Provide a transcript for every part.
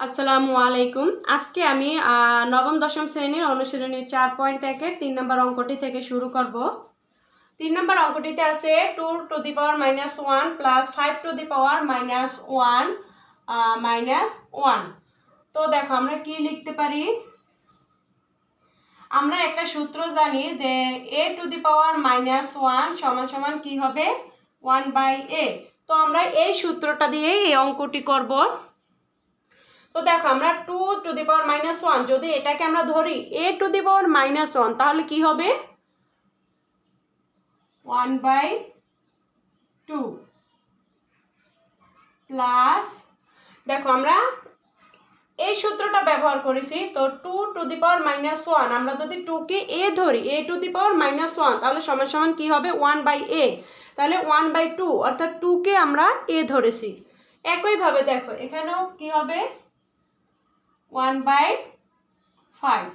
আসসালামু আলাইকুম। আজকে আমি নবম, দশম শ্রেণির অনুশীলনী চার পয়েন্ট একের তিন নম্বর অঙ্কটি থেকে শুরু করব। তিন নম্বর অঙ্কটিতে আছে two to the power minus one plus five to the power minus one minus one তো দেখো, আমরা কি লিখতে পারি? আমরা একটা সূত্র জানি যে a to the power minus one সমান সমান কি হবে? ওয়ান বাই এ তো আমরা এই সূত্রটা দিয়েই এই অঙ্কটি করব। তো দেখো, আমরা two to the power minus one যদি এটাকে আমরা ধরি a to the power minus one তাহলে কি হবে? ওয়ান বাই টু প্লাস দেখো আমরা এই সূত্রটা ব্যবহার করেছি, তো two to the power minus one আমরা যদি টুকে এ ধরি a to the power minus one তাহলে সমান সমান কী হবে? ওয়ান বাই এ তাহলে ওয়ান বাই টু অর্থাৎ টুকে আমরা এ ধরেছি। একইভাবে দেখো, এখানেও কি হবে? One by five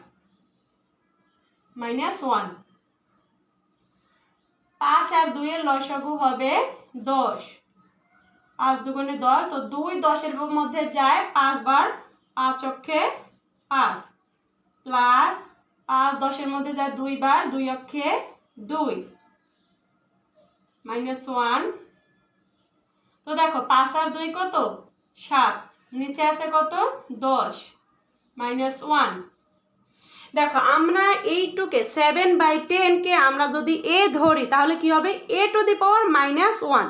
minus one পাঁচ আর দুইয়ের লসাগু হবে দশ। পাঁচ দুগুণে দশ, তো দুই দশের মধ্যে যায় পাঁচবার পাঁচ অক্ষে পাঁচ। প্লাস পাঁচ দশের মধ্যে যায় দুইবার দুই অক্ষে দুই। মাইনাস ওয়ান তো দেখো পাঁচ আর দুই কত? সাত। নিচে আছে কত? দশ। মাইনাস ওয়ান দেখো, আমরা এইটুকে সেভেন বাই টেনকে আমরা যদি এ ধরি, তাহলে কি হবে? A to the power minus one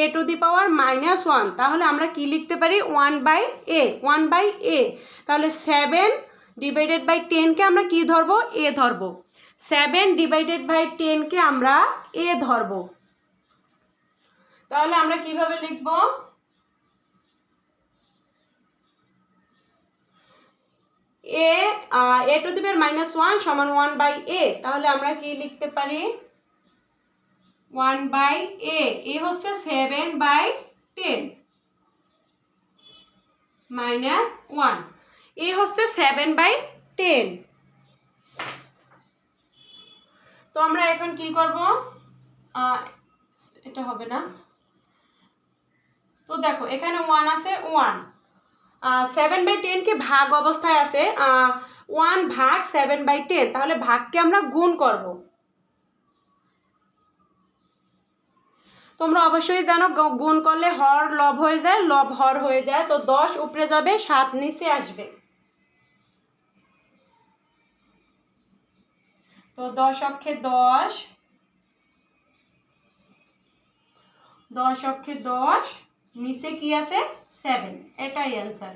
a to the power minus one তাহলে আমরা কি লিখতে পারি? One by a one by a তাহলে সেভেন ডিভাইডেড বাই টেনকে আমরা কি ধরবো? এ ধরবো। সেভেন ডিভাইডেড বাই টেনকে আমরা এ ধরবো। তাহলে আমরা কীভাবে লিখব? A a to the power minus one সমান ওয়ান বাই এ তাহলে আমরা কি লিখতে পারি? ওয়ান বাই এ এ হচ্ছে seven by ten minus one a হচ্ছে সেভেন বাই টেন তো আমরা এখন কি করব? এটা হবে না। তো দেখো, এখানে ওয়ান আছে ওয়ান সেভেন বাই টেনকে ভাগ অবস্থায় আছে ওয়ান ভাগ সেভেন বাই টেন তাহলে ভাগকে আমরা গুণ করব। তোমরা অবশ্যই জানো গুণ করলে হর লব হয়ে যায়, লব হর হয়ে যায়, তো দশ উপরে যাবে, সাত নিচে আসবে। তো দশ অক্ষে দশ দশ অক্ষে দশ, নিচে কি আছে? সেভেন এটাই অ্যান্সার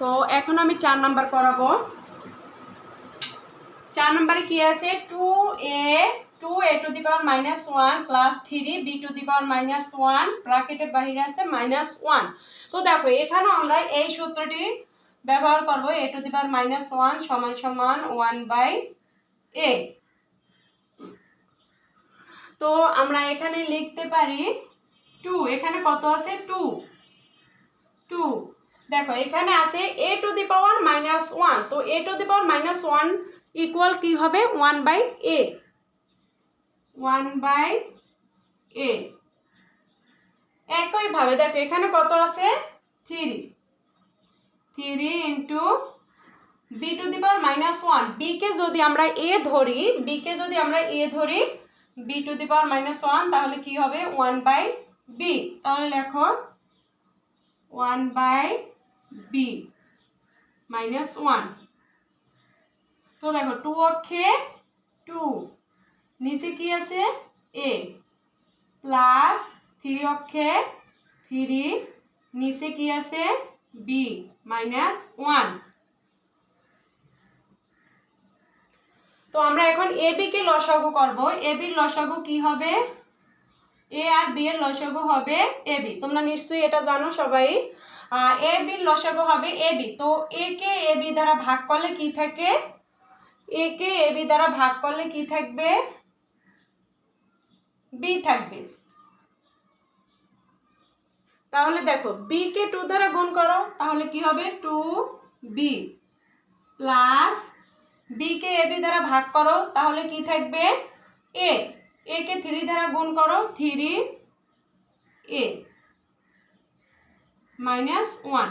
তো এখন আমি চার নাম্বার করাবো চার নাম্বারে কি আছে? Two a two a to the power minus one plus three b to the power minus one ব্রাকেটের বাহিরে আছে মাইনাস ওয়ান তো দেখো, এখানেও আমরা এই সূত্রটি ব্যবহার করব a to the power minus one সমান সমান ওয়ান বাই এ তো আমরা এখানে লিখতে পারি টু এখানে কত আছে? টু টু দেখো, এখানে আছে a to the power minus one তো a to the power minus one equal কী হবে? One by a one by a একইভাবে দেখো, এখানে কত আছে? Three three into b to the power minus one বিকে যদি আমরা এ ধরি বিকে যদি আমরা এ ধরি b to the power minus one তাহলে কি হবে? ওয়ান বাই বি তাহলে লেখো one by b minus one তো দেখো টু অক্ষে টু নিচে কি আছে? এ প্লাস থ্রি অক্ষে থ্রি নিচে কি আছে? বি মাইনাস ওয়ান তো আমরা এখন এ বি কে লসাগু করব। এ বির লসাগু কি হবে? এ আর বি এর লসাগু হবে এ বি তোমরা নিশ্চয়ই এটা জানো সবাই। এ বির লসাগু হবে এ বি তো এ কে এ বি দ্বারা ভাগ করলে কি থাকে? এ কে এ বি দ্বারা ভাগ করলে কি থাকবে? বি থাকবে। তাহলে দেখো বি কে টু দ্বারা গুণ করো, তাহলে কি হবে? টু বি প্লাস বি কে এ বি দ্বারা ভাগ করো, তাহলে কি থাকবে? এ এ কে থ্রি দ্বারা গুণ করো three a minus one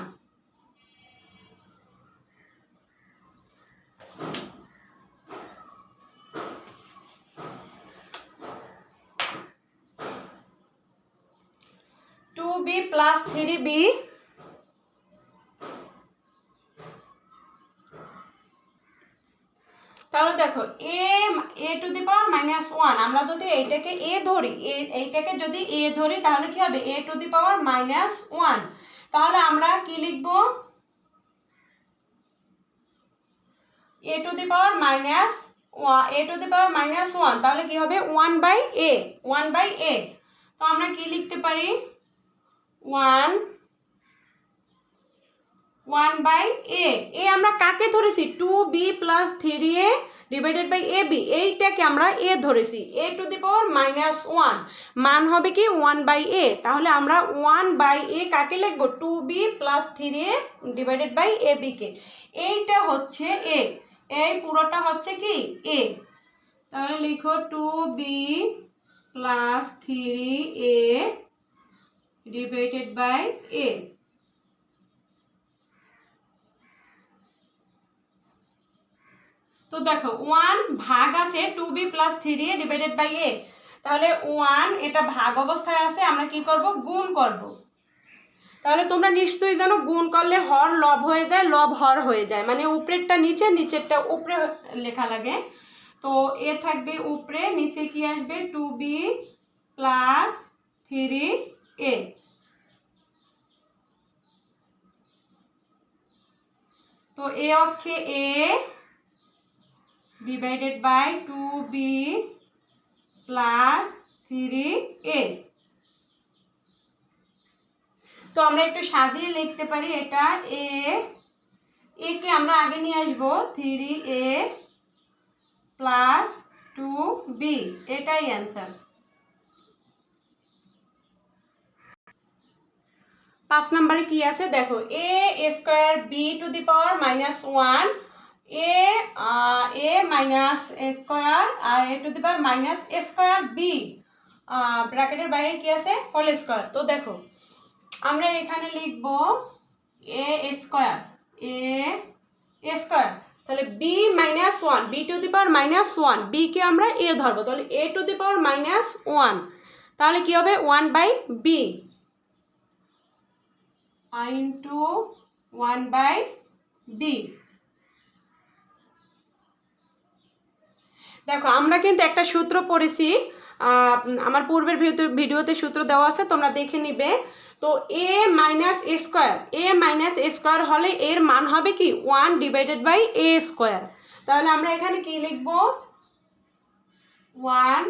two b plus three b তাহলে দেখো a a to the power minus one আমরা যদি এইটাকে এ ধরি এ এইটাকে যদি এ ধরি, তাহলে কি হবে? A to the power minus one তাহলে আমরা কি লিখব? A to the power minus a to the power minus one তাহলে কি হবে? One by a one by a তো আমরা কি লিখতে পারি? One one by a a আমরা কাকে ধরেছি? Two b plus three a divided by a b এইটাকে আমরা এ ধরেছি a to the power minus one মান হবে কি ওয়ান বাই এ তাহলে আমরা ওয়ান বাই এ কাকে লিখব? Two b plus three a divided by a বিকে এইটা হচ্ছে এ এই পুরোটা হচ্ছে কি? এ তাহলে লিখো two b plus three a divided by a তো দেখো ওয়ান ভাগ আছে two b plus three a divided by a তাহলে ওয়ান এটা ভাগ অবস্থায় আছে, আমরা কি করব? গুণ করব। তাহলে তোমরা নিশ্চয়ই জানো, গুণ করলে হর লব হয়ে যায়, লব হর হয়ে যায়। মানে উপরেরটা নিচে, নিচেরটা উপরে লেখা লাগে। তো এ থাকবে উপরে, নিচে কি আসবে? Two b plus three a তো এ অক্ষে a divided by two b plus three a তো আমরা একটু সাজিয়ে লিখতে পারি এটা এ এ কে আমরা আগে নিয়ে আসব three a plus two b এটাই অ্যান্সার পাঁচ নম্বরে কি আছে? দেখো a square b to the power minus one a a minus square R a to the power minus square b ব্র্যাকেটের বাইরে কি আছে? হোল স্কোয়ার তো দেখো, আমরা এখানে লিখব এ স্কোয়ার এ স্কোয়ার তাহলে b minus one b to the power minus one বিকে আমরা এ ধরবো। তাহলে a to the power minus one তাহলে কি হবে? One by b into one by b দেখো, আমরা কিন্তু একটা সূত্র পড়েছি আমার পূর্বের ভিডিও- ভিডিওতে সূত্র দেওয়া আছে, তোমরা দেখে নিবে। তো a minus a square a minus a square হলে এর মান হবে কি? One divided by a square তাহলে আমরা এখানে কি লিখব? One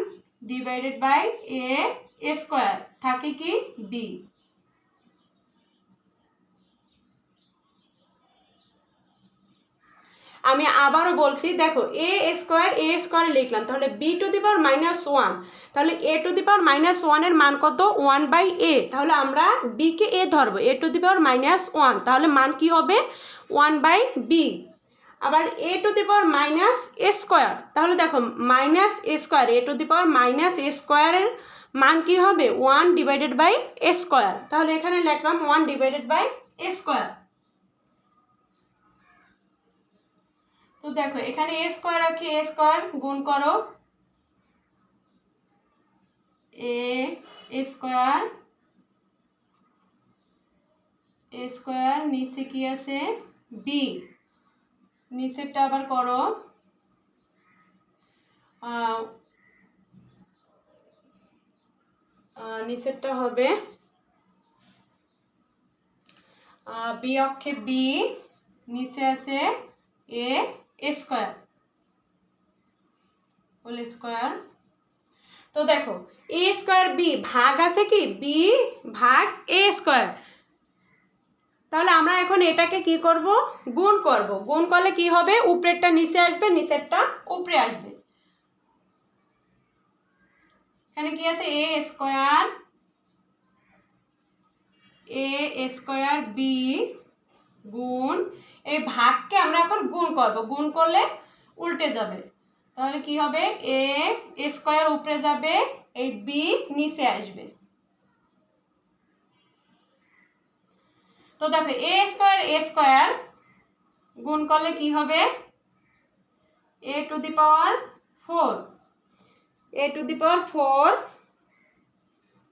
divided by a square থাকে কি? বি আমি আবারও বলছি, দেখো এ স্কোয়ার এ স্কোয়ার লিখলাম, তাহলে b to the power minus one তাহলে a to the power minus ওয়ানের মান কত? ওয়ান বাই এ তাহলে আমরা বিকে এ ধরবো a to the power minus one তাহলে মান কি হবে? ওয়ান বাই বি আবার a to the power minus a square তাহলে দেখো minus a square a to the power minus এ স্কোয়ারের মান কি হবে? One divided by a square তাহলে এখানে লিখলাম one divided by a square তো দেখো, এখানে এ স্কোয়ার আছে এ স্কোয়ার গুণ করো। এ স্কোয়ার এ স্কোয়ার নিচে কি আছে? বি নিচেরটা আবার করো। নিচেরটা হবে। বি অক্ষে বি নিচে আছে এ স্কোয়ার। Whole square. তো দেখো, এ স্কোয়ার বি ভাগ আছে কি? বি ভাগ এ স্কোয়ার। তাহলে আমরা এখন এটাকে কি করব? গুণ করব। গুণ করলে কি হবে? উপরেরটা নিচে আসবে, নিচেরটা উপরে আসবে। এখানে কি আছে? A square a square b গুণ এই ভাগকে আমরা এখন গুণ করব। গুণ করলে উল্টে যাবে। তাহলে কি হবে? এ স্কোয়ার উপরে যাবে, এই বি নিচে আসবে। তো দেখো, এ স্কোয়ার এ স্কোয়ার গুণ করলে কি হবে? A to the power four. A to the power four,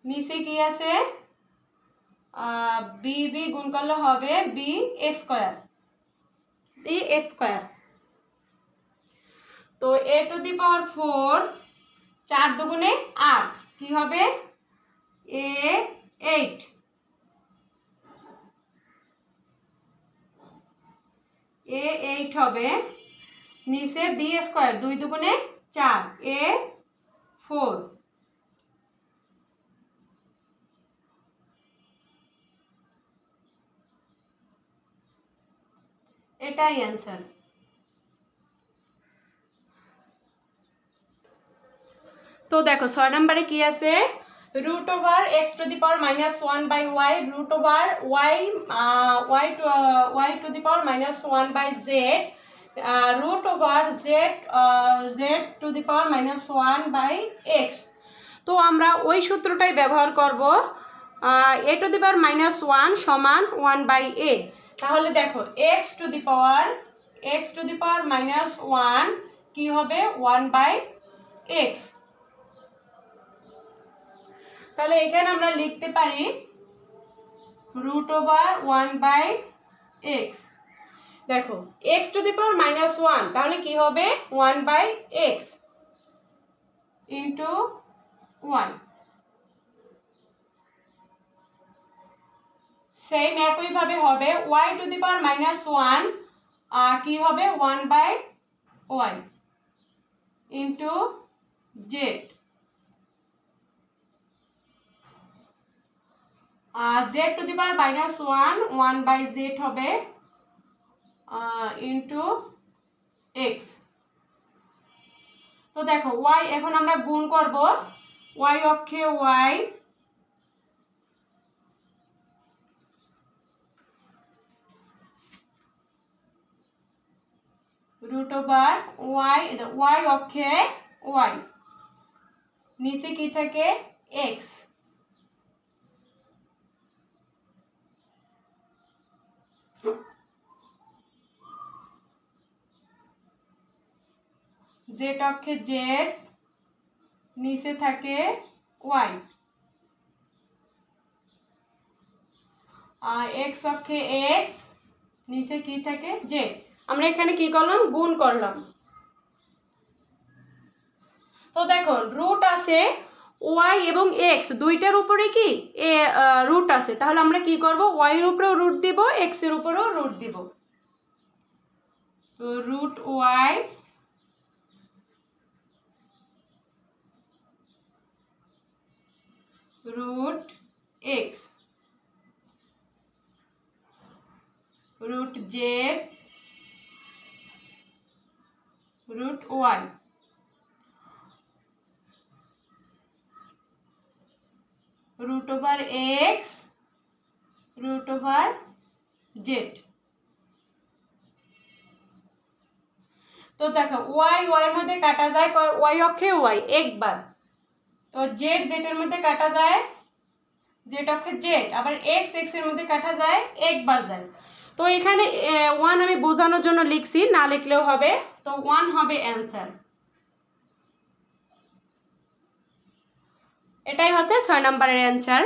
নিচে কি আছে? বি বি গুণ করলে হবে বি স্কোয়ার। বি স্কোয়ার তো a to the power four চার দুগুণে আট। কি হবে? এ এইট এ এইট হবে। নিচে বি স্কোয়ার দুই দুগুণে চার। এ ফোর এটাই অ্যান্সার তো দেখো, ছয় নম্বরে কি আছে? Root over x to the power minus one by y root over y y to y to the power minus one by z root over z z to the power minus one by x তো আমরা ওই সূত্রটাই ব্যবহার করব a to the power minus one সমান one by a তাহলে দেখো x to the power x to the power minus one কী হবে? ওয়ান বাই এক্স তাহলে এখানে আমরা লিখতে পারি root over one by x দেখো x to the power minus one তাহলে কি হবে? One by x into one same একইভাবে হবে y to the power minus one কি হবে? One by y into z z to the power minus one one by z হবে into x তো দেখো ওয়াই এখন আমরা গুণ করব ওয়াই অক্ষে y root over y y অক্ষে ওয়াই নিচে কি থাকে? এক্স জেড অক্ষে জেড নিচে থাকে ওয়াই আর এক্স অক্ষে এক্স নিচে কি থাকে? জেড আমরা এখানে কি করলাম? গুণ করলাম। তো দেখো রুট আছে ওয়াই এবং এক্স দুইটার উপরে কি? এ রুট আছে। তাহলে আমরা কি করব? ওয়াইয়ের উপরেও রুট দিব এক্সের উপরেও রুট দিব। তো root y root x root z root y root over x root over z তো দেখো ওয়াই ওয়াইয়ের মধ্যে কাটা যায় ওয়াই অক্ষে ওয়াই একবার। তো জেড জেটের মধ্যে কাটা যায় জেড অক্ষে জেড আবার এক্স এক্সের মধ্যে কাটা যায়, একবার যায়। তো এখানে ওয়ান আমি বোঝানোর জন্য লিখছি, না লিখলেও হবে। তো ওয়ান হবে অ্যান্সার এটাই হচ্ছে ছয় নম্বরের অ্যান্সার